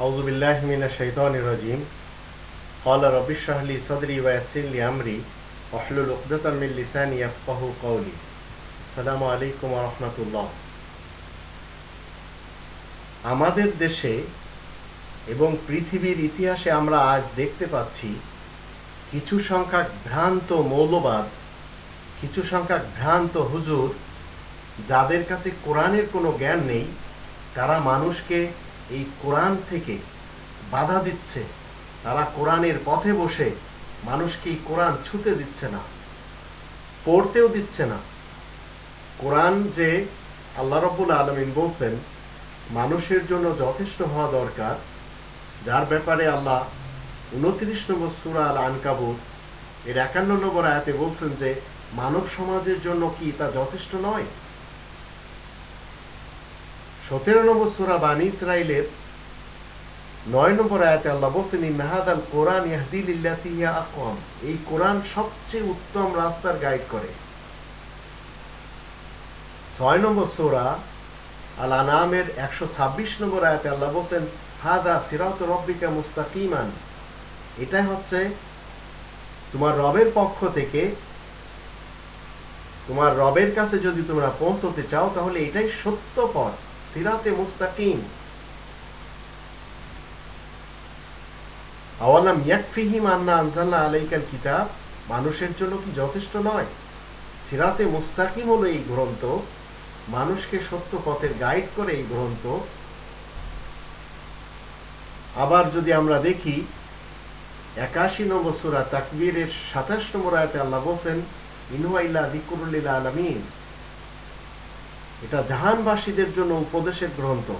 أعوذ بالله من الشيطان الرجيم قال رب اشرح لي صدري ويسر لي أمري واحلل عقدة من لساني يفقه قولي السلام عليكم ورحمة الله আমাদের দেশে এবং পৃথিবীর ইতিহাসে আমরা আজ দেখতে পাচ্ছি কিছু সংখ্যক ভ্রান্ত মৌলবাদ কিছু সংখ্যক ভ্রান্ত হুজুর যাদের কাছে কোরআনের কোনো জ্ঞান নেই তারা মানুষকে এই কোরআন থেকে বাধা দিচ্ছে। তারা কোরআনের পথে বসে মানুষকে কোরআন ছুতে দিচ্ছে না, পড়তেও দিচ্ছে না। কোরআন যে আল্লাহ রব্বুল আলমিন বলছেন, মানুষের জন্য যথেষ্ট হওয়া দরকার, যার ব্যাপারে আল্লাহ উনত্রিশ নম্বর সুরা আল আনকাবুত এর একান্ন নম্বর আয়াতে বলছেন যে, মানব সমাজের জন্য কি তা যথেষ্ট নয়? সতেরো নম্বর সুরা বানী ইসরায়েলের নয় নম্বর আয়াতে আল্লাহ বলছেন ইন্নাহাদ আল কোরআন ইয়াহদিল ইল্লাতিয়া আকওয়াম। এই কোরআন সবচেয়ে উত্তম রাস্তার গাইড করে। ছয় নম্বর সোরা আল আনামের একশো ছাব্বিশ নম্বর আয়াতে আল্লাহ বলছেন, হাদা সিরাত রব্বিকা মুস্তাকিমান। এটাই হচ্ছে তোমার রবের পক্ষ থেকে, তোমার রবের কাছে যদি তোমরা পৌঁছতে চাও, তাহলে এটাই সত্য পথ। সিরাতে মুস্তাকিম আওয়ালাম ইয়াকফিহিম আন্না আনজাল্লা আলাইকাল কিতাব, মানুষের জন্য কি যথেষ্ট নয়? সিরাতে মুস্তাকিম হলো এই গ্রন্থ, মানুষকে সত্য পথের গাইড করে এই গ্রন্থ। আবার যদি আমরা দেখি, একাশি নম্বর সুরা তাকবীরের সাতাশ নম্বর আয়তে আল্লাহ বলছেন ইনুয়াইল্লা দিকুরুল্লিল আলমিন। এটা জাহানবাসীদের জন্য উপদেশের গ্রন্থ।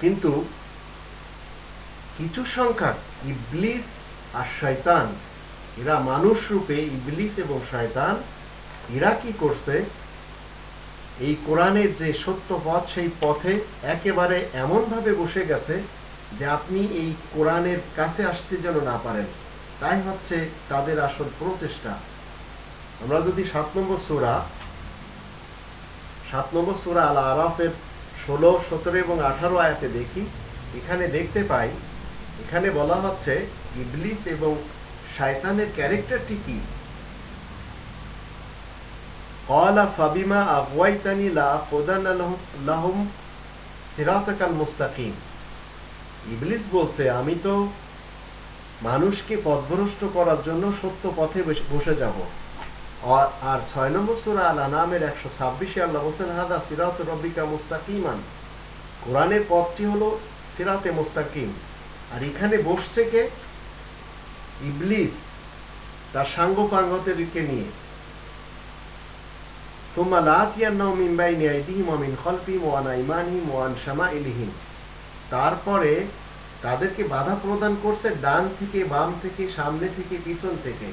কিন্তু কিছু সংখ্যক ইবলিস আর শয়তান, এরা মানুষ রূপে ইবলিস এবং শয়তান, এরা কি করছে? এই কোরআনের যে সত্য পথ, সেই পথে একেবারে এমনভাবে বসে গেছে যে আপনি এই কোরআনের কাছে আসতে যেন না পারেন। তাই হচ্ছে তাদের আসল প্রচেষ্টা। আমরা যদি সাত নম্বর সুরা সাত নম্বর সুরা আল আরাফের ষোলো সতেরো এবং আঠারো আয়াতে দেখি এখানে দেখতে পাই এখানে বলা হচ্ছে ইবলিস এবং শায়তানের ক্যারেক্টারটি কি قال فبما أغويتني لأقودن لهم صراطك المستقيم ইবলিস বলছে আমি তো মানুষকে পথভ্রষ্ট করার জন্য সত্য পথে বসে যাব আর ছয় নম্বর সুরা আল আনামের একশো ছাব্বিশে আল্লাহ বলছেন হাদা সিরাত রব্বিকা মুস্তাকিমান। কোরআনের পথটি হল সিরাতে মুস্তাকিম। আর এখানে বসছে কে? ইবলিস, তার সাঙ্গ পাঙ্গতের দিকে নিয়ে তোমরা লাতিয়ান্নাও মিম্বাই নিয়াইদিহিম অমিন খলপিম ওয়ান আইমানহিম ওয়ান শামা ইলিহিম তারপরে তাদেরকে বাধা প্রদান করছে ডান থেকে বাম থেকে, সামনে থেকে, পিছন থেকে।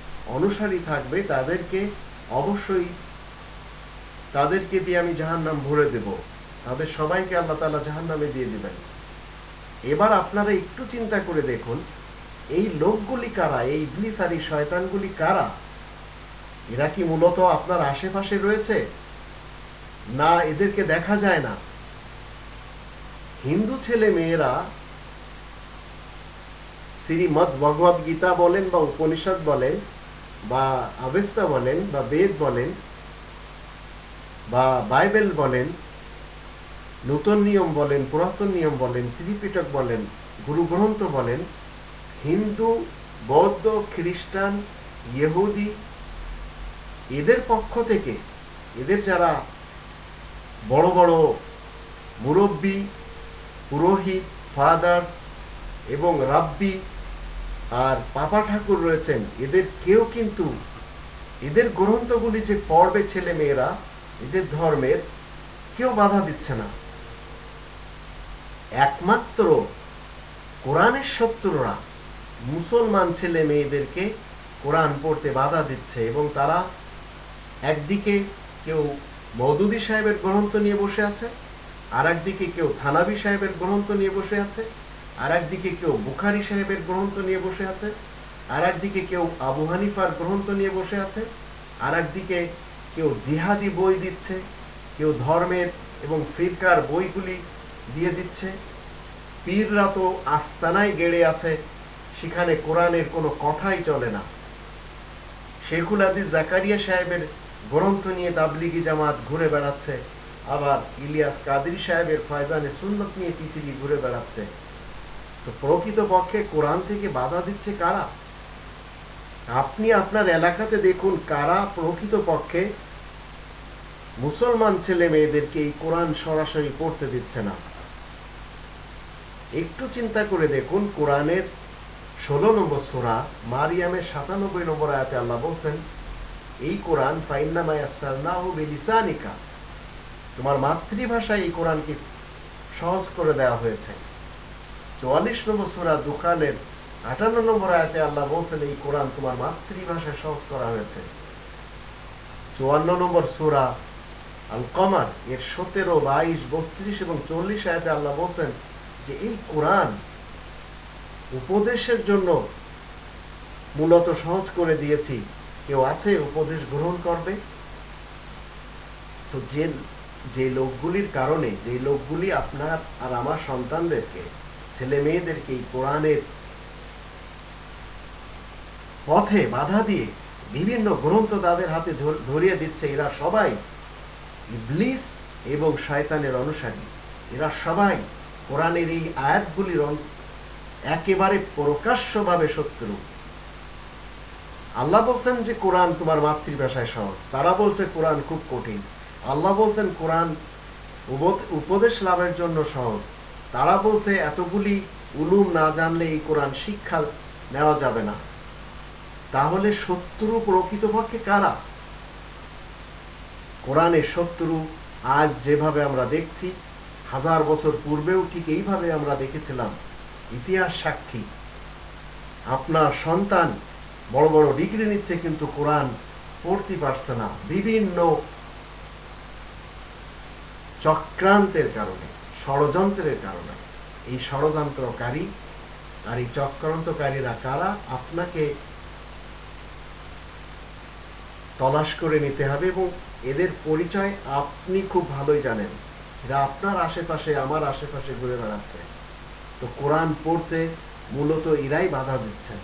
অনুসারী থাকবে, তাদেরকে অবশ্যই, তাদেরকে দিয়ে আমি জাহান নাম ভরে দেব। তাদের সবাইকে আল্লাহ তালা জাহান নামে দিয়ে দেবেন। এবার আপনারা একটু চিন্তা করে দেখুন, এই লোকগুলি কারা? এই ইবলিস আর এই শয়তানগুলি কারা? এরা কি মূলত আপনার আশেপাশে রয়েছে? না, এদেরকে দেখা যায় না। হিন্দু ছেলে মেয়েরা শ্রীমদ ভগবত গীতা বলেন বা উপনিষদ বলেন বা আবেস্তা বলেন, বা বেদ বলেন, বা বাইবেল বলেন, নতুন নিয়ম বলেন, পুরাতন নিয়ম বলেন, ত্রিপিটক বলেন গুরু গ্রন্থ বলেন, হিন্দু, বৌদ্ধ, খ্রিস্টান, ইহুদি, এদের পক্ষ থেকে, এদের যারা বড় বড় মুরব্বী, পুরোহিত, ফাদার এবং রাব্বি আর পাপা ঠাকুর রয়েছেন, এদের কেউ কিন্তু, এদের গ্রন্থগুলি যে পড়বে ছেলে মেয়েরা এদের ধর্মের, কেউ বাধা দিচ্ছে না। একমাত্র কোরআনের শত্রুরা মুসলমান ছেলে মেয়েদেরকে কোরআন পড়তে বাধা দিচ্ছে এবং তারা একদিকে কেউ মৌদুদি সাহেবের গ্রন্থ নিয়ে বসে আছে আর একদিকে কেউ থানাবি সাহেবের গ্রন্থ নিয়ে বসে আছে। আর একদিকে কেউ বুখারি সাহেবের গ্রন্থ নিয়ে বসে আছে আর একদিকে কেউ আবু হানিফার গ্রন্থ নিয়ে বসে আছে আর একদিকে কেউ জিহাদি বই দিচ্ছে, কেউ ধর্মের এবং ফিরকার বইগুলি দিয়ে দিচ্ছে। পীররা তো আস্তানায় গেড়ে আছে, সেখানে কোরআনের কোনো কথাই চলে না। শেখুল আদিস জাকারিয়া সাহেবের গ্রন্থ নিয়ে তাবলিগি জামাত ঘুরে বেড়াচ্ছে, আবার ইলিয়াস কাদির সাহেবের ফয়জানে সুন্নত নিয়ে পৃথিবী ঘুরে বেড়াচ্ছে। তো প্রকৃতপক্ষে কোরআন থেকে বাধা দিচ্ছে কারা? আপনি আপনার এলাকাতে দেখুন কারা প্রকৃতপক্ষে মুসলমান ছেলে মেয়েদেরকে এই কোরআন সরাসরি পড়তে দিচ্ছে না। একটু চিন্তা করে দেখুন, কোরআনের ষোলো নম্বর সোরা, মারিয়ামের সাতানব্বই নম্বর আয়াতে আল্লাহ বলছেন, এই কোরআন ফাইন্নামায়াসাল্লাহু তোমার মাতৃভাষায় এই কোরআনকে সহজ করে দেওয়া হয়েছে। চুয়াল্লিশ নম্বর সোরা দুকানের আটান্ন নম্বর আয়াতে আল্লাহ বলছেন, এই কোরআন তোমার মাতৃভাষায় সহজ করা হয়েছে। চুয়ান্ন নম্বর সুরা আল কমার এর সতেরো, বাইশ, বত্রিশ এবং চল্লিশ আয়াতে আল্লাহ বলছেন যে এই কোরআন উপদেশের জন্য মূলত সহজ করে দিয়েছি। কেউ আছে, উপদেশ গ্রহণ করবে? তো যে যে লোকগুলির কারণে, যে লোকগুলি আপনার আর আমার সন্তানদেরকে ছেলে মেয়েদেরকে এই কোরআনের পথে বাধা দিয়ে বিভিন্ন গ্রন্থ তাদের হাতে ধরিয়ে দিচ্ছে। এরা সবাই ইবলিস এবং শয়তানের অনুসারী। এরা সবাই কোরআনের এই আয়াতগুলির একেবারে প্রকাশ্যভাবে শত্রু। আল্লাহ বলছেন যে, কোরআন তোমার মাতৃভাষায় সহজ। তারা বলছে, কোরআন খুব কঠিন। আল্লাহ বলছেন, কোরআন উপদেশ লাভের জন্য সহজ। তারা বলছে, এতগুলি উলুম না জানলে এই কোরআন শিক্ষা নেওয়া যাবে না। তাহলে শত্রু প্রকৃতপক্ষে কারা? কোরআনের শত্রু আজ যেভাবে আমরা দেখছি, হাজার বছর পূর্বেও ঠিক এইভাবে আমরা দেখেছিলাম। ইতিহাস সাক্ষী। আপনার সন্তান বড় বড় ডিগ্রি নিচ্ছে কিন্তু কোরআন পড়তে পারছে না। বিভিন্ন চক্রান্তের কারণে। ষড়যন্ত্রের কারণে। এই ষড়যন্ত্রকারী আর এই চক্রান্তকারীরা কারা? আপনাকে তলাশ করে নিতে হবে এবং এদের পরিচয় আপনি খুব ভালোই জানেন। এরা আপনার আশেপাশে, আমার আশেপাশে ঘুরে বেড়াচ্ছে। তো কোরআন পড়তে মূলত এরাই বাধা দিচ্ছেন।